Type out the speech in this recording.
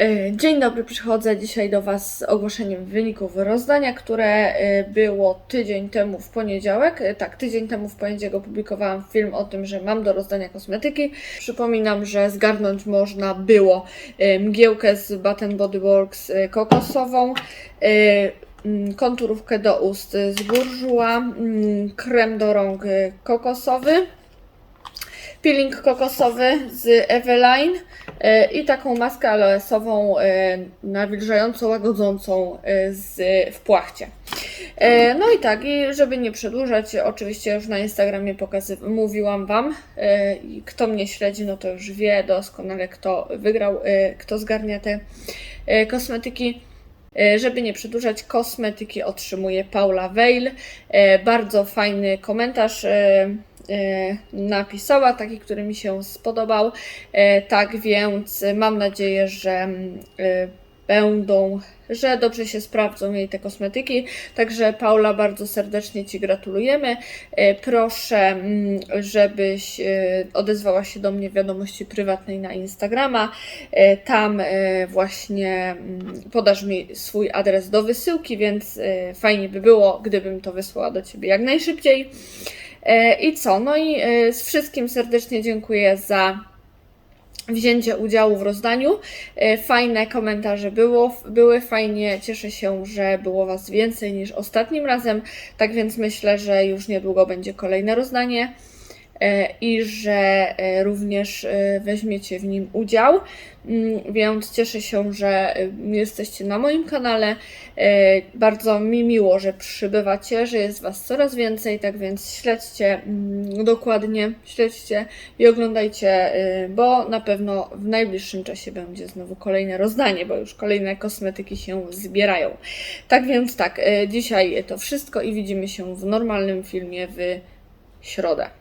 E, Dzień dobry, przychodzę dzisiaj do Was z ogłoszeniem wyników rozdania, które e, było tydzień temu w poniedziałek. E, Tak, tydzień temu w poniedziałek opublikowałam film o tym, że mam do rozdania kosmetyki. Przypominam, że zgarnąć można było mgiełkę z Bath Body Works kokosową, mm, konturówkę do ust z Bourjois, mm, krem do rąk kokosowy, peeling kokosowy z Eveline e, i taką maskę aloesową e, nawilżającą, łagodzącą e, z, w płachcie. No i tak, i żeby nie przedłużać, oczywiście już na Instagramie pokazy- mówiłam Wam, kto mnie śledzi, no to już wie doskonale, kto wygrał, kto zgarnia te kosmetyki. Żeby nie przedłużać, kosmetyki otrzymuje Paula Veil. Bardzo fajny komentarz napisała, taki, który mi się spodobał. E, Tak więc mam nadzieję, że mm, e, będą, że dobrze się sprawdzą jej te kosmetyki. Także Paula, bardzo serdecznie Ci gratulujemy. E, Proszę, mm, żebyś e, odezwała się do mnie w wiadomości prywatnej na Instagrama. E, Tam e, właśnie mm, podasz mi swój adres do wysyłki, więc e, fajnie by było, gdybym to wysłała do Ciebie jak najszybciej. E, I co? No i e, z wszystkim serdecznie dziękuję za wzięcie udziału w rozdaniu. E, Fajne komentarze było, były, fajnie, cieszę się, że było Was więcej niż ostatnim razem, tak więc myślę, że już niedługo będzie kolejne rozdanie i że e, również e, weźmiecie w nim udział. Mm, Więc cieszę się, że e, jesteście na moim kanale. E, Bardzo mi miło, że przybywacie, że jest Was coraz więcej, tak więc śledźcie mm, dokładnie, śledźcie i oglądajcie, e, bo na pewno w najbliższym czasie będzie znowu kolejne rozdanie, bo już kolejne kosmetyki się zbierają. Tak więc tak, e, dzisiaj to wszystko i widzimy się w normalnym filmie w środę.